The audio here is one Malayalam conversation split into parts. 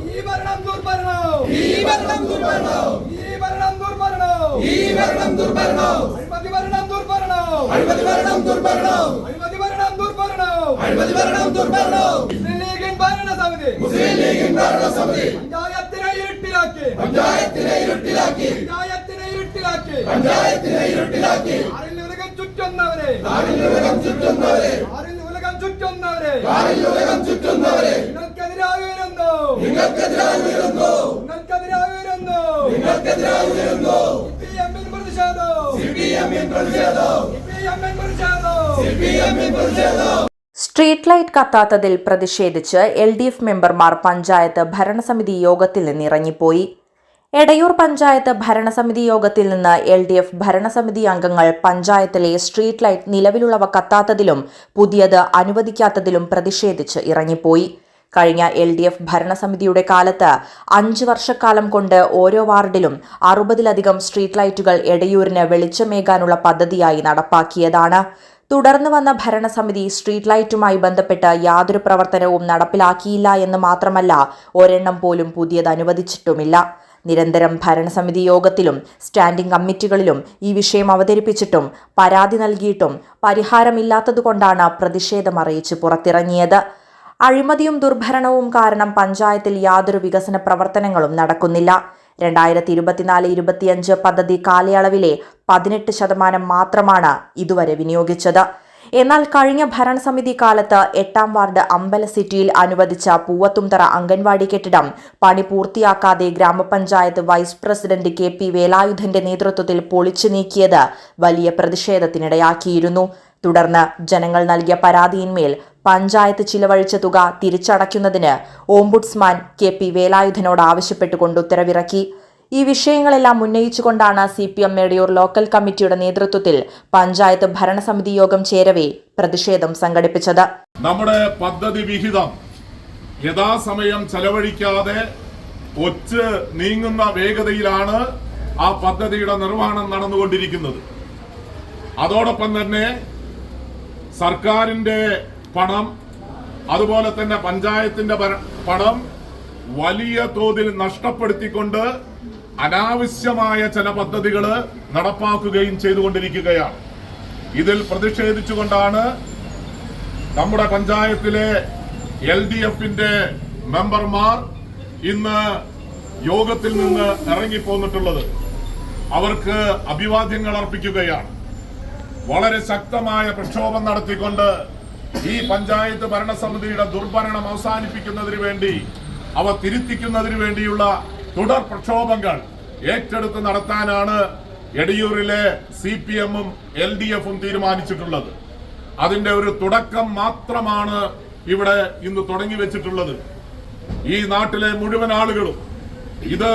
ഈ ഭരണം ദുർഭരണം ഈ ഭരണം ദുർഭരണം ഈ ഭരണം ദുർഭരണം ഈ ഭരണം ദുർഭരണം അഴിമതി ഭരണം ദുർഭരണം അഴിമതി ഭരണം ദുർഭരണം അഴിമതി ഭരണം ദുർഭരണം അഴിമതി ഭരണം ദുർഭരണം മുസ്ലിം ലീഗിൻ ഭരണസമിതി മുസ്ലിം ലീഗിൻ ഭരണസമിതി പഞ്ചായത്തിനെ ഇരുട്ടിലാക്കി പഞ്ചായത്തിനെ ഇരുട്ടിലാക്കി പഞ്ചായത്തിനെ ഇരുട്ടിലാക്കി പഞ്ചായത്തിനെ ഇരുട്ടിലാക്കി ആറിൽ ഉലകം ചുറ്റുന്നവരെ. ആറിൽ ഉലകം ചുറ്റുന്നവരെ. ആറിൽ ഉലകം ചുറ്റുന്നവരെ. ആറിൽ ഉലകം ചുറ്റുന്നവരെ. നിങ്ങൾക്കെതിരായി വരുന്നു നിങ്ങൾക്കെതിരായി വരുന്നു നിങ്ങൾക്കെതിരായി വരുന്നു നിങ്ങൾക്കെതിരായി വരുന്നു സിപിഎമ്മിൻ പ്രതിഷേധം. സിപിഎമ്മിൻ പ്രതിഷേധം. സിപിഎമ്മിൻ പ്രതിഷേധം. സിപിഎമ്മിൻ പ്രതിഷേധം. സ്ട്രീറ്റ് ലൈറ്റ് കത്താത്തതിൽ പ്രതിഷേധിച്ച് എൽ ഡി എഫ് മെമ്പർമാർ പഞ്ചായത്ത് ഭരണസമിതി യോഗത്തിൽ നിന്ന് ഇറങ്ങിപ്പോയി എടയൂർ പഞ്ചായത്ത് ഭരണസമിതി യോഗത്തിൽ നിന്ന് എൽ ഡി എഫ് ഭരണസമിതി അംഗങ്ങൾ പഞ്ചായത്തിലെ സ്ട്രീറ്റ് ലൈറ്റ് നിലവിലുള്ളവ കത്താത്തതിലും പുതിയത് അനുവദിക്കാത്തതിലും പ്രതിഷേധിച്ച് ഇറങ്ങിപ്പോയി. കഴിഞ്ഞ എൽ ഡി എഫ് ഭരണസമിതിയുടെ കാലത്ത് അഞ്ച് വർഷക്കാലം കൊണ്ട് ഓരോ വാർഡിലും അറുപതിലധികം സ്ട്രീറ്റ് ലൈറ്റുകൾ എടയൂരിന് വെളിച്ചമേകാനുള്ള പദ്ധതിയായി നടപ്പാക്കിയതാണ്. തുടർന്ന് വന്ന ഭരണസമിതി സ്ട്രീറ്റ് ലൈറ്റുമായി ബന്ധപ്പെട്ട് യാതൊരു പ്രവർത്തനവും നടപ്പിലാക്കിയില്ല എന്ന് മാത്രമല്ല ഒരെണ്ണം പോലും പുതിയത് അനുവദിച്ചിട്ടുമില്ല. നിരന്തരം ഭരണസമിതി യോഗത്തിലും സ്റ്റാൻഡിംഗ് കമ്മിറ്റികളിലും ഈ വിഷയം അവതരിപ്പിച്ചിട്ടും പരാതി നൽകിയിട്ടും പരിഹാരമില്ലാത്തതുകൊണ്ടാണ് പ്രതിഷേധം അറിയിച്ച് പുറത്തിറങ്ങിയത്. അഴിമതിയും ദുർഭരണവും കാരണം പഞ്ചായത്തിൽ യാതൊരു വികസന പ്രവർത്തനങ്ങളും നടക്കുന്നില്ല. രണ്ടായിരത്തി ഇരുപത്തിനാല് ഇരുപത്തിയഞ്ച് പദ്ധതി കാലയളവിലെ പതിനെട്ട് ശതമാനം മാത്രമാണ് ഇതുവരെ വിനിയോഗിച്ചത്. എന്നാൽ കഴിഞ്ഞ ഭരണസമിതി കാലത്ത് എട്ടാം വാർഡ് അമ്പല സിറ്റിയിൽ അനുവദിച്ച പൂവത്തുംതറ അംഗൻവാടി കെട്ടിടം പണി പൂർത്തിയാക്കാതെ grama panchayat vice president K P വേലായുധന്റെ നേതൃത്വത്തിൽ പൊളിച്ചു നീക്കിയത് വലിയ പ്രതിഷേധത്തിനിടയാക്കിയിരുന്നു. തുടർന്ന് ജനങ്ങൾ നൽകിയ പരാതിയിന്മേൽ പഞ്ചായത്ത് ചിലവഴിച്ച തുക തിരിച്ചടയ്ക്കുന്നതിന് ഓംബുഡ്സ്മാൻ കെ പി വേലായുധനോട് ആവശ്യപ്പെട്ടുകൊണ്ട് ഉത്തരവിറക്കി. ഈ വിഷയങ്ങളെല്ലാം ഉന്നയിച്ചുകൊണ്ടാണ് C P M Mediyur local കമ്മിറ്റിയുടെ നേതൃത്വത്തിൽ പഞ്ചായത്ത് ഭരണസമിതി യോഗം ചേരവെ പ്രതിഷേധം സംഘടിപ്പിച്ചത്. നമ്മുടെ പദ്ധതി വിഹിതം യഥാസമയം ചെലവഴിക്കാതെ ഒച്ച് നീങ്ങുന്ന വേഗതയിലാണ് ആ പദ്ധതിയുടെ നിർവഹണം നടന്നുകൊണ്ടിരിക്കുന്നത്. അതോടൊപ്പം തന്നെ സർക്കാരിന്റെ പണം അതുപോലെ തന്നെ പഞ്ചായത്തിന്റെ പണം വലിയ തോതിൽ നഷ്ടപ്പെടുത്തിക്കൊണ്ട് അനാവശ്യമായ ചില പദ്ധതികൾ നടപ്പാക്കുകയും ചെയ്തുകൊണ്ടിരിക്കുകയാണ്. ഇതിൽ പ്രതിഷേധിച്ചുകൊണ്ടാണ് നമ്മുടെ പഞ്ചായത്തിലെ എൽ ഡി എഫിന്റെ മെമ്പർമാർ ഇന്ന് യോഗത്തിൽ നിന്ന് ഇറങ്ങിപ്പോന്നിട്ടുള്ളത്. അവർക്ക് അഭിവാദ്യങ്ങൾ അർപ്പിക്കുകയാണ്. വളരെ ശക്തമായ പ്രക്ഷോഭം നടത്തിക്കൊണ്ട് ഈ പഞ്ചായത്ത് ഭരണസമിതിയുടെ ദുർഭരണം അവസാനിപ്പിക്കുന്നതിന് വേണ്ടി അവ തിരുത്തിക്കുന്നതിന് വേണ്ടിയുള്ള തുടർ പ്രക്ഷോഭങ്ങൾ ഏറ്റെടുത്ത് നടത്താനാണ് എടിയൂരിലെ സി പി എമ്മും എൽ ഡി എഫും തീരുമാനിച്ചിട്ടുള്ളത്. അതിന്റെ ഒരു തുടക്കം മാത്രമാണ് ഇവിടെ ഇന്ന് തുടങ്ങി വെച്ചിട്ടുള്ളത്. ഈ നാട്ടിലെ മുഴുവൻ ആളുകളും ഇത്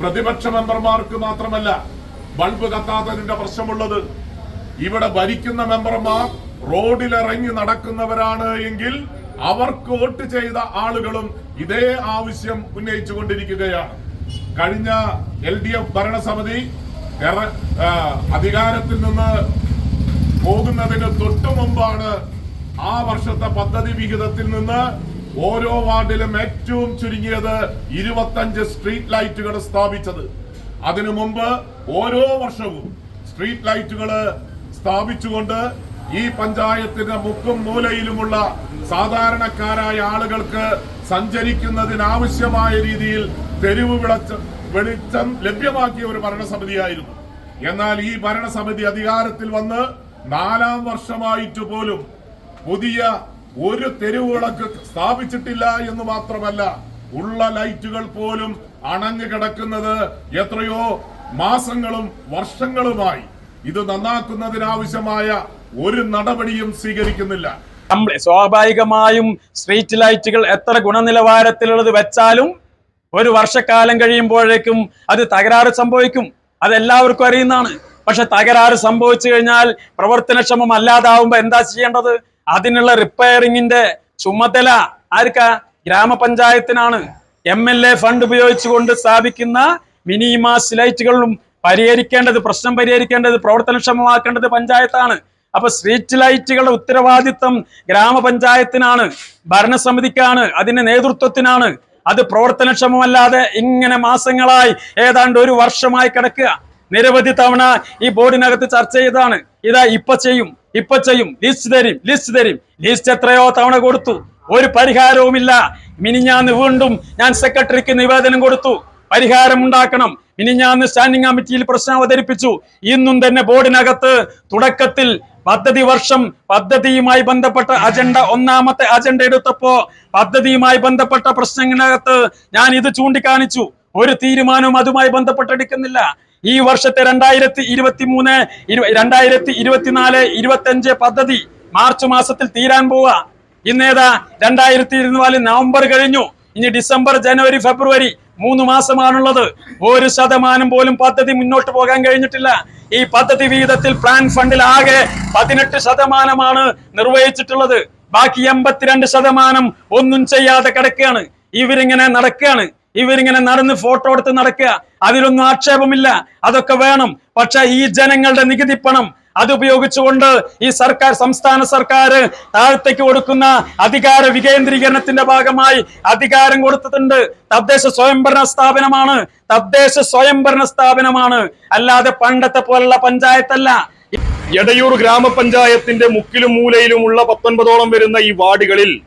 പ്രതിപക്ഷ മെമ്പർമാർക്ക് മാത്രമല്ല ബൾബ് കത്താത്തതിന്റെ പ്രശ്നമുള്ളത്. ഇവിടെ ഭരിക്കുന്ന മെമ്പർമാർ റോഡിലിറങ്ങി നടക്കുന്നവരാണ് എങ്കിൽ അവർക്ക് വോട്ട് ചെയ്ത ആളുകളും ഇതേ ആവശ്യം ഉന്നയിച്ചു കൊണ്ടിരിക്കുകയാണ് കഴിഞ്ഞ എൽ ഡി എഫ് ഭരണസമിതി അധികാരത്തിൽ നിന്ന് പോകുന്നതിന് തൊട്ടു മുമ്പാണ് ആ വർഷത്തെ പദ്ധതി വിഹിതത്തിൽ നിന്ന് ഓരോ വാർഡിലും ഏറ്റവും ചുരുങ്ങിയത് ഇരുപത്തഞ്ച് സ്ട്രീറ്റ് ലൈറ്റുകൾ സ്ഥാപിച്ചത്. അതിനു മുമ്പ് ഓരോ വർഷവും സ്ട്രീറ്റ് ലൈറ്റുകൾ സ്ഥാപിച്ചുകൊണ്ട് ഈ പഞ്ചായത്തിന്റെ മുക്കും മൂലയിലുമുള്ള സാധാരണക്കാരായ ആളുകൾക്ക് സഞ്ചരിക്കുന്നതിനാവശ്യമായ രീതിയിൽ തെരുവ് വിളച്ച വെളിച്ചം ലഭ്യമാക്കിയ ഒരു ഭരണസമിതിയായിരുന്നു. എന്നാൽ ഈ ഭരണസമിതി അധികാരത്തിൽ വന്ന് നാലാം വർഷമായിട്ട് പോലും പുതിയ ഒരു തെരുവ് വിളക്ക് സ്ഥാപിച്ചിട്ടില്ല എന്ന് മാത്രമല്ല ഉള്ള ലൈറ്റുകൾ പോലും അണഞ്ഞു കിടക്കുന്നത് എത്രയോ മാസങ്ങളും വർഷങ്ങളുമായി. ഇത് നന്നാക്കുന്നതിനാവശ്യമായ ഒരു നടപടിയും സ്വീകരിക്കുന്നില്ല. സ്വാഭാവികമായും സ്ട്രീറ്റ് ലൈറ്റുകൾ എത്ര ഗുണനിലവാരത്തിലുള്ളത് വെച്ചാലും ഒരു വർഷക്കാലം കഴിയുമ്പോഴേക്കും അത് തകരാറ് സംഭവിക്കും. അതെല്ലാവർക്കും അറിയുന്നതാണ്. പക്ഷെ തകരാറ് സംഭവിച്ചു കഴിഞ്ഞാൽ പ്രവർത്തനക്ഷമം അല്ലാതാവുമ്പോൾ എന്താ ചെയ്യേണ്ടത്? അതിനുള്ള റിപ്പയറിങ്ങിന്റെ ചുമതല ആർക്കാ? ഗ്രാമപഞ്ചായത്തിനാണ്. എം എൽ എ ഫണ്ട് ഉപയോഗിച്ചുകൊണ്ട് സ്ഥാപിക്കുന്ന മിനിമാസ് ലൈറ്റുകളും പരിഹരിക്കേണ്ടത് പ്രശ്നം പരിഹരിക്കേണ്ടത് പ്രവർത്തനക്ഷമമാക്കേണ്ടത് പഞ്ചായത്താണ്. അപ്പൊ സ്ട്രീറ്റ് ലൈറ്റുകളുടെ ഉത്തരവാദിത്തം ഗ്രാമപഞ്ചായത്തിനാണ് ഭരണസമിതിക്കാണ് അതിന്റെ നേതൃത്വത്തിനാണ്. അത് പ്രവർത്തനക്ഷമമല്ലാതെ ഇങ്ങനെ മാസങ്ങളായി ഏതാണ്ട് ഒരു വർഷമായി കിടക്കുക. നിരവധി തവണ ഈ ബോർഡിനകത്ത് ചർച്ച ചെയ്തതാണ്. ഇതാ ഇപ്പൊ ചെയ്യും ഇപ്പൊ ചെയ്യും ലിസ്റ്റ് തരും ലിസ്റ്റ് തരും. ലിസ്റ്റ് എത്രയോ തവണ കൊടുത്തു. ഒരു പരിഹാരവുമില്ല. മിനിഞ്ഞാന്ന് വീണ്ടും ഞാൻ സെക്രട്ടറിക്ക് നിവേദനം കൊടുത്തു. പരിഹാരം ഉണ്ടാക്കണം മിനിഞ്ഞാന്ന് സ്റ്റാൻഡിംഗ് കമ്മിറ്റിയിൽ പ്രശ്നം അവതരിപ്പിച്ചു. ഇന്നും തന്നെ ബോർഡിനകത്ത് തുടക്കത്തിൽ പദ്ധതി വർഷം പദ്ധതിയുമായി ബന്ധപ്പെട്ട അജണ്ട ഒന്നാമത്തെ അജണ്ട എടുത്തപ്പോ പദ്ധതിയുമായി ബന്ധപ്പെട്ട പ്രശ്നങ്ങളകത്ത് ഞാൻ ഇത് ചൂണ്ടിക്കാണിച്ചു. ഒരു തീരുമാനവും അതുമായി ബന്ധപ്പെട്ടെടുക്കുന്നില്ല ഈ വർഷത്തെ രണ്ടായിരത്തി ഇരുപത്തി മൂന്ന് രണ്ടായിരത്തി ഇരുപത്തിനാല് ഇരുപത്തി അഞ്ച് പദ്ധതി മാർച്ച് മാസത്തിൽ തീരാൻ പോവുക ഇന്നേതാ രണ്ടായിരത്തി ഇരുപത്തിനാല് നവംബർ കഴിഞ്ഞു. ഇനി ഡിസംബർ ജനുവരി ഫെബ്രുവരി മൂന്ന് മാസമാണുള്ളത്. ഒരു ശതമാനം പോലും പദ്ധതി മുന്നോട്ട് പോകാൻ കഴിഞ്ഞിട്ടില്ല. ഈ പദ്ധതി വീതത്തിൽ പ്ലാൻ ഫണ്ടിൽ ആകെ പതിനെട്ട് ശതമാനമാണ് നിർവഹിച്ചിട്ടുള്ളത്. ബാക്കി എൺപത്തിരണ്ട് ശതമാനം ഒന്നും ചെയ്യാതെ കിടക്കുകയാണ്. ഇവരിങ്ങനെ നടക്കുകയാണ്. ഇവരിങ്ങനെ നടന്ന് ഫോട്ടോ എടുത്ത് നടക്കുക. അതിലൊന്നും ആക്ഷേപമില്ല. അതൊക്കെ വേണം. പക്ഷെ ഈ ജനങ്ങളുടെ നികുതി പണം അത് ഉപയോഗിച്ചുകൊണ്ട് ഈ സർക്കാർ സംസ്ഥാന സർക്കാർ താഴത്തേക്ക് കൊടുക്കുന്ന അധികാര വികേന്ദ്രീകരണത്തിന്റെ ഭാഗമായി അധികാരം കൊടുത്തിട്ടുണ്ട്. തദ്ദേശ സ്വയംഭരണ സ്ഥാപനമാണ്. തദ്ദേശ സ്വയംഭരണ സ്ഥാപനമാണ്. അല്ലാതെ പണ്ടത്തെ പോലുള്ള പഞ്ചായത്തല്ല. എടയൂർ ഗ്രാമപഞ്ചായത്തിന്റെ മുക്കിലും മൂലയിലുമുള്ള പത്തൊൻപതോളം വരുന്ന ഈ വാർഡുകളിൽ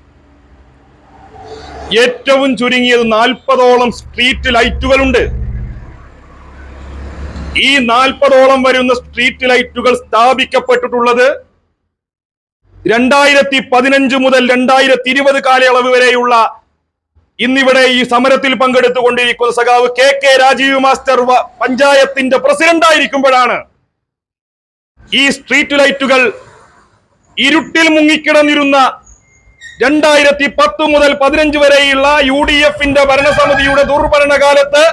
ഏറ്റവും ചുരുങ്ങിയത് നാൽപ്പതോളം സ്ട്രീറ്റ് ലൈറ്റുകളുണ്ട്. ഈ നാൽപ്പതോളം വരുന്ന സ്ട്രീറ്റ് ലൈറ്റുകൾ സ്ഥാപിക്കപ്പെട്ടിട്ടുള്ളത് രണ്ടായിരത്തി പതിനഞ്ച് മുതൽ രണ്ടായിരത്തി ഇരുപത് കാലയളവ് വരെയുള്ള ഇന്നിവിടെ ഈ സമരത്തിൽ പങ്കെടുത്തുകൊണ്ടിരിക്കുന്ന സഖാവ് കെ കെ രാജീവ് മാസ്റ്റർ പഞ്ചായത്തിന്റെ പ്രസിഡന്റ് ആയിരിക്കുമ്പോഴാണ് ഈ സ്ട്രീറ്റ് ലൈറ്റുകൾ ഇരുട്ടിൽ മുങ്ങിക്കിടന്നിരുന്ന രണ്ടായിരത്തി പത്ത് മുതൽ പതിനഞ്ച് വരെയുള്ള യു ഡി എഫിന്റെ ഭരണസമിതിയുടെ ദുർഭരണകാലത്ത്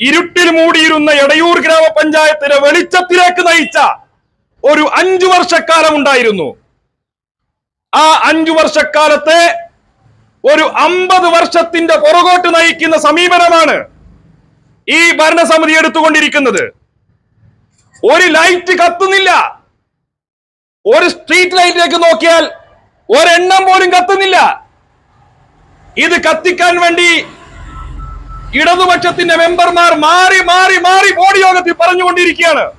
ഇരുട്ടിൽ മൂടിയിരുന്ന എടയൂർ ഗ്രാമപഞ്ചായത്തിനെ വെളിച്ചത്തിലേക്ക് നയിച്ച ഒരു അഞ്ചു വർഷക്കാലം ഉണ്ടായിരുന്നു. ആ അഞ്ചു വർഷക്കാലത്തെ ഒരു അമ്പത് വർഷത്തിന്റെ പുറകോട്ട് നയിക്കുന്ന സമീപനമാണ് ഈ ഭരണസമിതി എടുത്തുകൊണ്ടിരിക്കുന്നത്. ഒരു ലൈറ്റ് കത്തുന്നില്ല. ഒരു സ്ട്രീറ്റ് ലൈറ്റിലേക്ക് നോക്കിയാൽ ഒരെണ്ണം പോലും കത്തുന്നില്ല. ഇത് കത്തിക്കാൻ വേണ്ടി ഇടതുപക്ഷത്തിന്റെ മെമ്പർമാർ മാറി മാറി മാറി ബോഡി യോഗത്തിൽ പറഞ്ഞുകൊണ്ടിരിക്കുകയാണ്.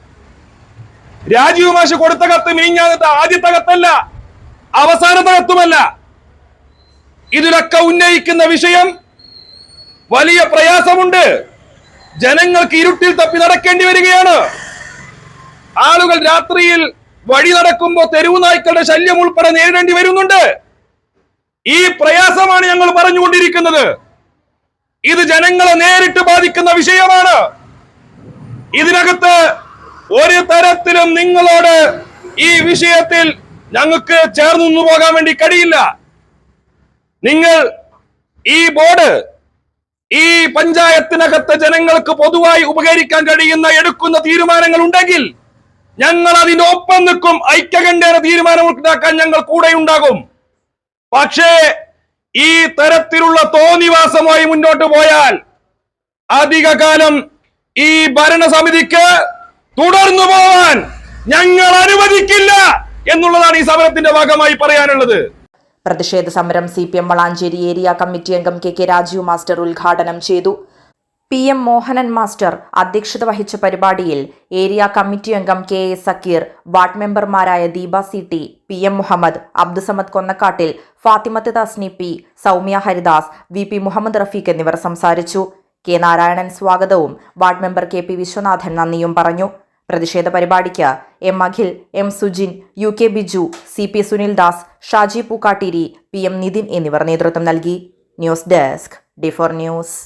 രാജീവ് മാഷ് കൊടുത്ത കത്ത് മീഞ്ഞാകത്ത് ആദ്യത്തെ കത്തല്ല അവസാനത്തെ കത്തുമല്ല. ഇതിലൊക്കെ ഉന്നയിക്കുന്ന വിഷയം വലിയ പ്രയാസമുണ്ട്. ജനങ്ങൾക്ക് ഇരുട്ടിൽ തപ്പി നടക്കേണ്ടി വരികയാണ്. ആളുകൾ രാത്രിയിൽ വഴി നടക്കുമ്പോൾ തെരുവു നായ്ക്കളുടെ ശല്യം ഉൾപ്പെടെ നേരിടേണ്ടി വരുന്നുണ്ട്. ഈ പ്രയാസമാണ് ഞങ്ങൾ പറഞ്ഞുകൊണ്ടിരിക്കുന്നത്. ഇത് ജനങ്ങളെ നേരിട്ട് ബാധിക്കുന്ന വിഷയമാണ്. ഇതിനകത്ത് ഒരു തരത്തിലും നിങ്ങളോട് ഈ വിഷയത്തിൽ ഞങ്ങൾക്ക് ചേർന്നു പോകാൻ വേണ്ടി കഴിയില്ല. നിങ്ങൾ ഈ ബോർഡ് ഈ പഞ്ചായത്തിനകത്ത് ജനങ്ങൾക്ക് പൊതുവായി ഉപകരിക്കാൻ കഴിയുന്ന എടുക്കുന്ന തീരുമാനങ്ങൾ ഉണ്ടെങ്കിൽ ഞങ്ങൾ അതിനൊപ്പം നിൽക്കും ഐക്യകണ്ഠേന തീരുമാനം ഉണ്ടാക്കാൻ ഞങ്ങൾ കൂടെ ഉണ്ടാകും പക്ഷേ ഈ തരത്തിലുള്ള തോന്നിവാസമായി മുന്നോട്ട് പോയാൽ അധികകാലം ഈ ഭരണസമിതിക്ക് തുടർന്നു പോവാൻ ഞങ്ങൾ അനുവദിക്കില്ല എന്നുള്ളതാണ് ഈ സമരത്തിന്റെ ഭാഗമായി പറയാനുള്ളത്. പ്രതിഷേധ സമരം C P M Valanchery area committee അംഗം കെ കെ രാജീവ് മാസ്റ്റർ ഉദ്ഘാടനം ചെയ്തു. പി എം മോഹനൻ മാസ്റ്റർ അധ്യക്ഷത വഹിച്ച പരിപാടിയിൽ ഏരിയ കമ്മിറ്റി അംഗം കെ എ സക്കീർ വാർഡ് മെമ്പർമാരായ Deepa C T P M Muhammed Abdusamad Konnakkattil Fathimath Thasni P Soumya Haridas V P Muhammed Rafeeq എന്നിവർ സംസാരിച്ചു. കെ നാരായണൻ സ്വാഗതവും ward member K P Viswanathan നന്ദിയും പറഞ്ഞു. പ്രതിഷേധ പരിപാടിക്ക് M Akhil M Sujin U K Biju C P Sunildas Shaji Pookkattiri P M Nithin എന്നിവർ നേതൃത്വം നൽകി. News desk D four news.